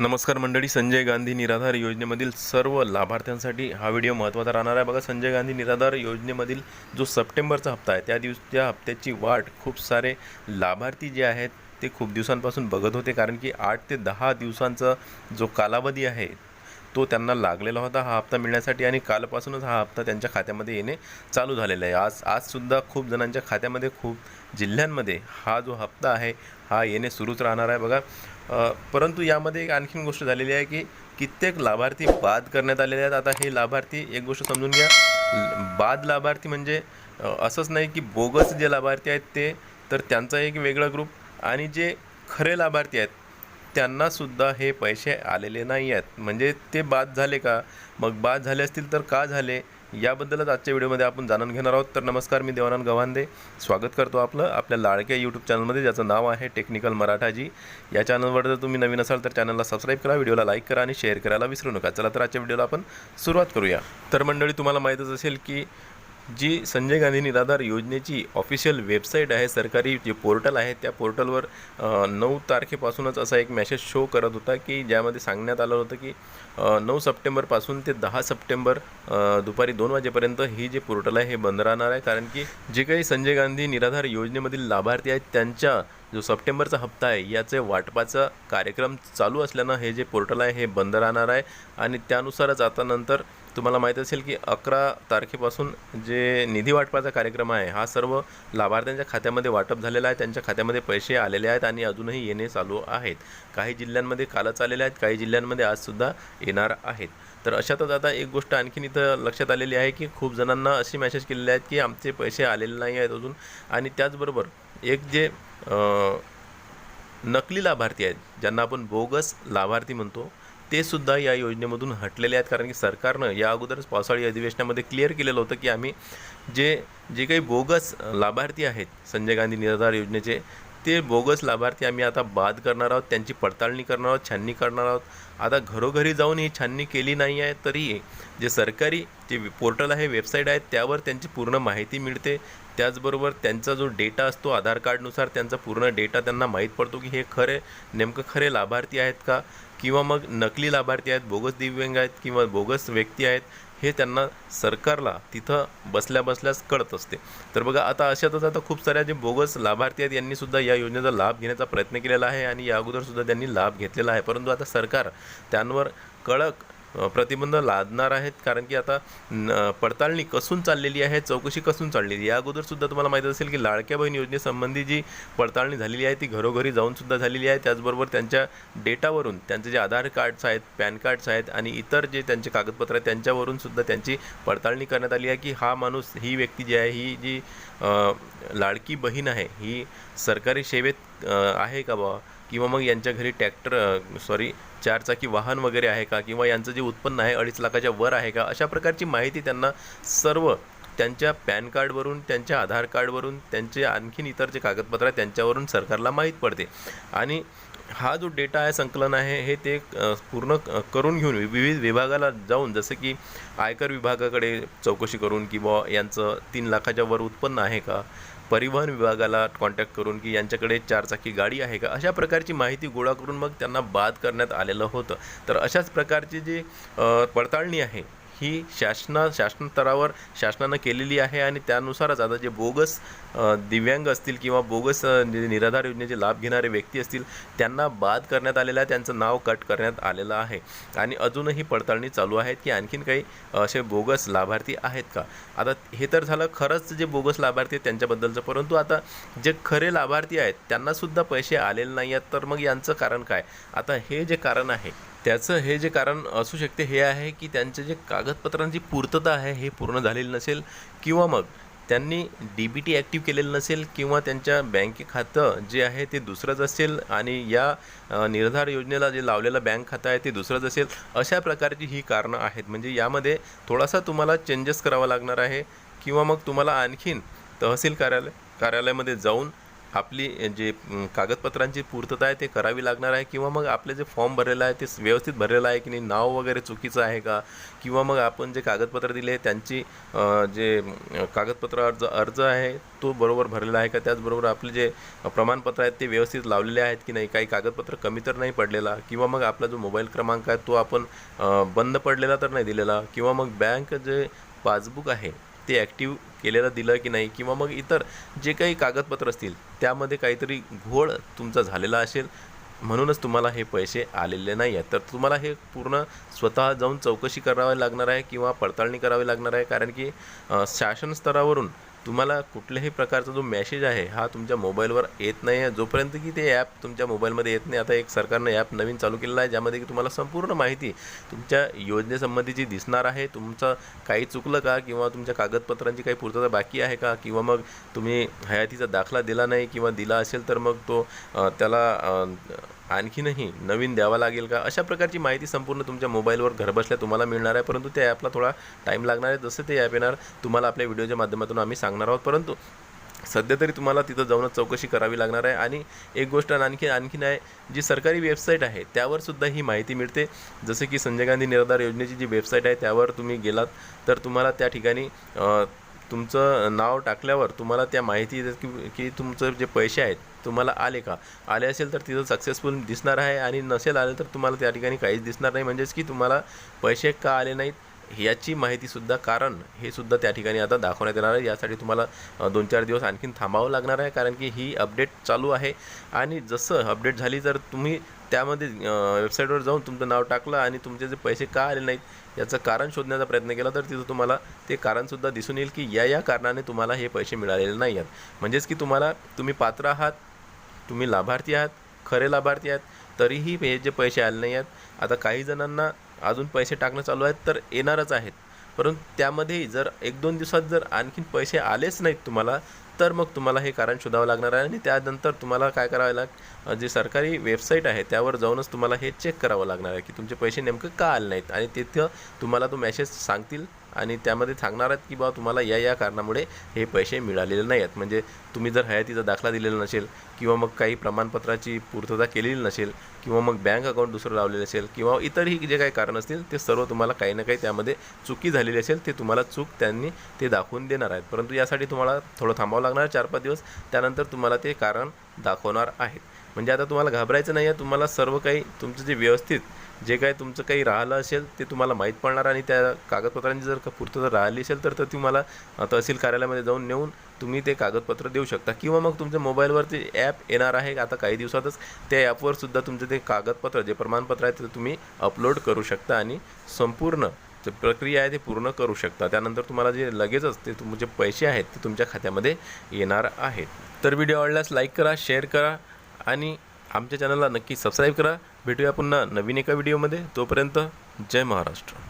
नमस्कार मंडळी संजय गांधी निराधार योजनेमधील सर्व लाभार्थ्यांसाठी हा व्हिडिओ महत्त्वाचा राहणार आहे. बघा संजय गांधी निराधार योजनेमधील जो सप्टेंबरचा हप्ता आहे त्या दिवस त्या हप्त्याची वाट खूप सारे लाभार्थी जे आहेत ते खूप दिवसांपासून बघत होते. कारण की आठ ते दहा दिवसांचा जो कालावधी आहे तो त्यांना लागलेला होता हा हप्ता मिळण्यासाठी आणि कालपासूनच हा हप्ता त्यांच्या खात्यामध्ये येणे चालू झालेला आहे. आज आजसुद्धा खूप जणांच्या खात्यामध्ये खूप जिल्ह्यांमध्ये हा जो हप्ता आहे हा येणे सुरूच राहणार आहे. बघा परंतु यामध्ये एक आणखीन गोष्ट झालेली आहे की कित्येक लाभार्थी बाद करण्यात आलेले आहेत. आता हे लाभार्थी एक गोष्ट समजून घ्या. बाद लाभार्थी म्हणजे असंच नाही की बोगस जे लाभार्थी आहेत ते तर त्यांचा एक वेगळा ग्रुप आणि जे खरे लाभार्थी आहेत त्यांनासुद्धा हे पैसे आलेले नाही आहेत. म्हणजे ते बाद झाले का? मग बाद झाले असतील तर का झाले? याबद्दलच आजच्या व्हिडिओमध्ये आपण जाणून घेणार आहोत. तर नमस्कार मी देवानंद गव्हांदे. स्वागत करतो आपलं आपल्या लाडक्या यूट्यूब चॅनलमध्ये ज्याचं नाव आहे टेक्निकल मराठाजी. या चॅनलवर जर तुम्ही नवीन असाल तर चॅनलला सबस्क्राईब करा व्हिडिओला लाईक करा आणि शेअर करायला विसरू नका. चला तर आजच्या व्हिडिओला आपण सुरुवात करूया. तर मंडळी तुम्हाला माहीतच असेल की जी संजय गांधी निराधार योजनेची ऑफिशियल वेबसाईट आहे सरकारी जे पोर्टल आहे त्या पोर्टलवर नऊ तारखेपासूनच असा एक मेसेज शो करत होता की ज्यामध्ये सांगण्यात आलं होतं की नऊ सप्टेंबरपासून ते दहा सप्टेंबर दुपारी दोन वाजेपर्यंत ही जे पोर्टल आहे हे बंद राहणार आहे. कारण की जे काही संजय गांधी निराधार योजनेमधील लाभार्थी आहेत त्यांच्या जो सप्टेंबरचा हप्ता आहे याचे वाटपाचा कार्यक्रम चालू असल्यानं हे जे पोर्टल आहे हे बंद राहणार आहे. आणि त्यानुसारच आता नंतर तुम्हाला माहीत असेल की अकरा तारखेपासून जे निधी वाटपाचा कार्यक्रम आहे हा सर्व लाभार्थ्यांच्या खात्यामध्ये वाटप झालेला आहे त्यांच्या खात्यामध्ये पैसे आलेले आहेत आणि अजूनही येणे चालू आहेत. काही जिल्ह्यांमध्ये कालच आलेले आहेत काही जिल्ह्यांमध्ये आजसुद्धा येणार आहेत. तर अशातच आता एक गोष्ट आणखीन इथं लक्षात आलेली आहे की खूप जणांना अशी मेसेज केलेले आहेत की आमचे पैसे आलेले नाही आहेत अजून. आणि त्याचबरोबर एक जे नकली लाभार्थी आहेत ज्यांना आपण बोगस लाभार्थी म्हणतो ते सुद्धा या योजनेमधून हटलेले आहेत कारण की सरकारनं या अगोदरच पावसाळी अधिवेशनामध्ये क्लिअर केलेलं होतं की आम्ही जे जे काही बोगस लाभार्थी आहेत संजय गांधी निराधार योजनेचे ते बोगस लाभार्थी आम्ही आता बाद करणार आहोत त्यांची पडताळणी करणार आहोत छाननी करणार आहोत. आता घरोघरी जाऊन ही छाननी केली नाही आहे तरी जे सरकारी जे पोर्टल आहे वेबसाईट आहे त्यावर त्यांची पूर्ण माहिती मिळते. त्याचबरोबर त्यांचा जो डेटा असतो आधार कार्डनुसार त्यांचा पूर्ण डेटा त्यांना माहीत पडतो की हे खरे नेमकं खरे लाभार्थी आहेत का? किंवा मग नकली लाभार्थी आहेत बोगस दिव्यांग आहेत किंवा बोगस व्यक्ती आहेत हे त्यांना सरकारला तिथं बसल्या बसल्याच कळत असते. तर बघा आता अशातच आता खूप साऱ्या जे बोगस लाभार्थी आहेत यांनी सुद्धा या योजनेचा लाभ घेण्याचा प्रयत्न केलेला आहे आणि या अगोदर सुद्धा त्यांनी लाभ घेतलेला आहे. परंतु आता सरकार त्यांवर कडक प्रतिबंध लादणार आहेत? कारण की आता पडताळणी कसून चाललेली आहे? चौकशी कसून चाललेली आहे? या अगोदरसुद्धा तुम्हाला माहीत असेल की लाडक्या बहीण योजनेसंबंधी जी पडताळणी झालेली आहे ती घरोघरी जाऊनसुद्धा झालेली आहे. त्याचबरोबर त्यांच्या डेटावरून त्यांचे जे आधार कार्ड्स आहेत पॅन कार्ड्स आहेत आणि इतर जे त्यांचे कागदपत्र आहेत त्यांच्यावरूनसुद्धा त्यांची पडताळणी करण्यात आली आहे की हा माणूस ही व्यक्ती जी आहे ही जी लाडकी बहीण आहे ही सरकारी सेवेत आहे का बा किंवा मग यांच्या घरी ट्रॅक्टर सॉरी चारचाकी वाहन वगैरे आहे का? किंवा यांचं जे उत्पन्न आहे अडीच लाखाच्या वर आहे का? अशा प्रकारची माहिती त्यांना सर्व त्यांच्या पॅन कार्डवरून त्यांच्या आधार कार्डवरून त्यांचे आणखीन इतर जे कागदपत्र आहेत त्यांच्यावरून सरकारला माहीत पडते. आणि हा जो डेटा आहे संकलन आहे हे ते पूर्ण करून घेऊन विविध विभागाला जाऊन जसं की आयकर विभागाकडे चौकशी करून की बुवा यांचं तीन लाखाच्या वर उत्पन्न आहे का? परिवहन विभागाला कॉन्टॅक्ट करून की यांच्याकडे चारचाकी गाडी आहे का अशा प्रकारची माहिती गोळा करून मग त्यांना बाद करण्यात आलेलं होतं. तर अशाच प्रकारची जी पडताळणी आहे ही शासना शासन स्तरावर शासनानं केलेली आहे आणि त्यानुसारच आता जे बोगस दिव्यांग असतील किंवा बोगस निराधार योजनेचे लाभ घेणारे व्यक्ती असतील त्यांना बाद करण्यात आलेलं आहे त्यांचं नाव कट करण्यात आलेलं आहे. आणि अजूनही पडताळणी चालू आहेत की आणखीन काही असे बोगस लाभार्थी आहेत का? आता हे तर झालं खरंच जे बोगस लाभार्थी आहेत त्यांच्याबद्दलचं परंतु आता जे खरे लाभार्थी आहेत त्यांनासुद्धा पैसे आलेले नाही आहेत तर मग यांचं कारण काय? आता हे जे कारण आहे त्याचं हे जे कारण असू शकते हे आहे की त्यांचे जे कागदपत्रांची पूर्तता आहे हे पूर्ण झालेली नसेल किंवा मग त्यांनी डी बी टी ॲक्टिव्ह केलेलं नसेल किंवा त्यांच्या बँके खातं जे आहे ते दुसरंच असेल आणि या निर्धार योजनेला जे लावलेलं बँक खातं आहे ते दुसरंच असेल अशा प्रकारची ही कारणं आहेत. म्हणजे यामध्ये थोडासा तुम्हाला चेंजेस करावा लागणार आहे किंवा मग तुम्हाला आणखीन तहसील कार्यालय कार्यालयामध्ये जाऊन आपली जे कागदपत्रांची पूर्तता आहे ते करावी लागणार आहे किंवा मग आपले जे फॉर्म भरलेलं आहे ते व्यवस्थित भरलेलं आहे की नाही नाव वगैरे चुकीचं आहे का? किंवा मग आपण जे कागदपत्र दिले त्यांची जे कागदपत्र अर्ज अर्ज आहे तो बरोबर भरलेला आहे का? त्याचबरोबर आपले जे प्रमाणपत्र आहेत ते व्यवस्थित लावलेले आहेत की नाही? काही कागदपत्र कमी तर नाही पडलेला किंवा मग आपला जो मोबाईल क्रमांक आहे तो आपण बंद पडलेला तर नाही दिलेला किंवा मग बँक जे पासबुक आहे ते ॲक्टिव्ह केलेलं दिलं की नाही किंवा मग इतर जे काही कागदपत्र असतील त्यामध्ये काहीतरी घोळ तुमचा झालेला असेल म्हणूनच तुम्हाला हे पैसे आलेले नाही आहेत तर तुम्हाला हे पूर्ण स्वतः जाऊन चौकशी करावी लागणार आहे किंवा पडताळणी करावी लागणार आहे कारण की शासन स्तरावरून तुम्हाला कुठल्याही प्रकारचा जो मेसेज आहे हा तुमच्या मोबाईलवर येत नाही आहे जोपर्यंत की ते ॲप तुमच्या मोबाईलमध्ये येत नाही आता एक सरकारनं ॲप नवीन चालू केलेला आहे ज्यामध्ये की तुम्हाला संपूर्ण माहिती तुमच्या योजनेसंबंधीची दिसणार आहे. तुमचं काही चुकलं का? किंवा तुमच्या कागदपत्रांची काही पूर्तता बाकी आहे का? किंवा मग तुम्ही हयातीचा दाखला दिला नाही किंवा दिला असेल तर मग तो त्याला आणखीनही नवीन द्यावा लागेल का? अशा प्रकारची माहिती संपूर्ण तुमच्या मोबाईलवर घरबसल्या तुम्हाला मिळणार आहे. परंतु त्या ॲपला थोडा टाईम लागणार आहे. जसं ते ॲप येणार तुम्हाला आपल्या व्हिडिओच्या माध्यमातून आम्ही सांगणार आहोत. परंतु सध्या तरी तुम्हाला तिथं जाऊनच चौकशी करावी लागणार आहे. आणि एक गोष्ट आणखी आणखीन आहे जी सरकारी वेबसाईट आहे त्यावर सुद्धा ही माहिती मिळते. जसं की संजय गांधी निराधार योजनेची जी वेबसाईट आहे त्यावर तुम्ही गेलात तर तुम्हाला त्या ठिकाणी तुमचं नाव टाकल्यावर तुम्हाला त्या माहिती येतात की की तुमचं जे पैसे आहेत तुम्हाला आले का? आले असेल तर तिथं सक्सेसफुल दिसणार आहे आणि नसेल आले तर तुम्हाला त्या ठिकाणी काहीच दिसणार नाही. म्हणजेच की तुम्हाला पैसे का आले नाहीत? ह्याची माहितीसुद्धा कारण हे सुद्धा त्या ठिकाणी आता दाखवण्यात येणार आहे. यासाठी तुम्हाला दोन चार दिवस आणखीन थांबावं लागणार आहे कारण की ही अपडेट चालू आहे. आणि जसं अपडेट झाली तर तुम्ही त्यामध्ये वेबसाईटवर जाऊन तुमचं नाव टाकलं आणि तुमचे जे पैसे का आले नाहीत याचं कारण शोधण्याचा प्रयत्न केला तर तिथं तुम्हाला ते कारणसुद्धा दिसून येईल की या या कारणाने तुम्हाला हे पैसे मिळालेले नाही आहेत. म्हणजेच की तुम्हाला तुम्ही पात्र आहात तुम्ही लाभार्थी आहात खरे लाभार्थी आहात तरीही हे जे पैसे आले नाही आहेत आता काही जणांना अजून पैसे टाकणं चालू आहेत तर येणारच आहेत. परंतु त्यामध्येही जर एक दोन दिवसात जर आणखीन पैसे आलेच नाहीत तुम्हाला तर मग तुम्हाला हे कारण शोधावं लागणार आहे आणि त्यानंतर तुम्हाला काय करावं लाग जे सरकारी वेबसाईट आहे त्यावर जाऊनच तुम्हाला हे चेक करावं लागणार आहे की तुमचे पैसे नेमकं का आले नाहीत आणि तिथं तुम्हाला तो मेसेज सांगतील आणि त्यामध्ये सांगणार आहेत की बा तुम्हाला या या कारणामुळे हे पैसे मिळालेले नाही आहेत म्हणजे तुम्ही जर हयातीचा दाखला दिलेला नसेल किंवा मग काही प्रमाणपत्राची पूर्तता केलेली नसेल किंवा मग बँक अकाउंट दुसरं लावलेलं असेल किंवा इतरही जे काही कारण असतील ते सर्व तुम्हाला काही ना काही त्यामध्ये चुकी झालेली असेल ते तुम्हाला चूक त्यांनी ते दाखवून देणार आहेत. परंतु यासाठी तुम्हाला थोडं थांबावं लागणार चार पाच दिवस. त्यानंतर तुम्हाला ते कारण दाखवणार आहेत. म्हणजे आता तुम्हाला घाबरायचं नाही आहे तुम्हाला सर्व काही तुमचं जे व्यवस्थित जे काही तुमचं काही राहिलं असेल ते तुम्हाला माहीत पडणार आणि त्या कागदपत्रांची जर का पूर्तता राहिली असेल तर तर तुम्हाला तहसील कार्यालयामध्ये जाऊन नेऊन तुम्ही ते कागदपत्र देऊ शकता. किंवा मग तुमच्या मोबाईलवरती ॲप येणार आहे आता काही दिवसातच त्या ॲपवर सुद्धा तुमचं ते कागदपत्र जे प्रमाणपत्र आहे ते तुम्ही अपलोड करू शकता आणि संपूर्ण जे प्रक्रिया आहे ते पूर्ण करू शकता. त्यानंतर तुम्हाला जे लगेचच ते तुमचे पैसे आहेत ते तुमच्या खात्यामध्ये येणार आहेत. तर व्हिडिओ आवडल्यास लाईक करा शेअर करा. आणि आमच्या चॅनलला नक्की सबस्क्राईब करा. भेटूया पुन्हा नवीन एका व्हिडिओमध्ये तोपर्यंत जय महाराष्ट्र.